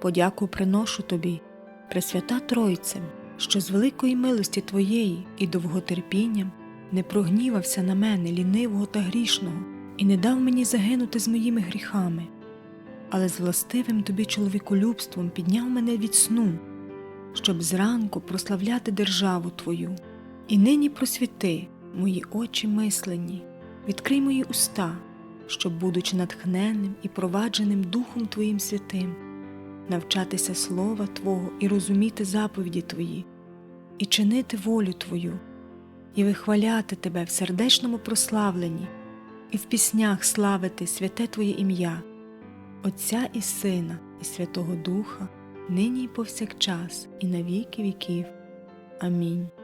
подяку приношу тобі, Пресвята Тройцем, що з великої милості Твоєї і довготерпінням не прогнівався на мене лінивого та грішного і не дав мені загинути з моїми гріхами, але з властивим тобі чоловіколюбством підняв мене від сну, щоб зранку прославляти державу Твою. І нині просвіти мої очі мислені, відкрий мої уста, щоб, будучи натхненним і провадженим Духом Твоїм святим, навчатися Слова Твого і розуміти заповіді Твої, і чинити волю Твою, і вихваляти Тебе в сердечному прославленні, і в піснях славити святе Твоє ім'я, Отця і Сина, і Святого Духа, нині і повсякчас, і на віки віків. Амінь.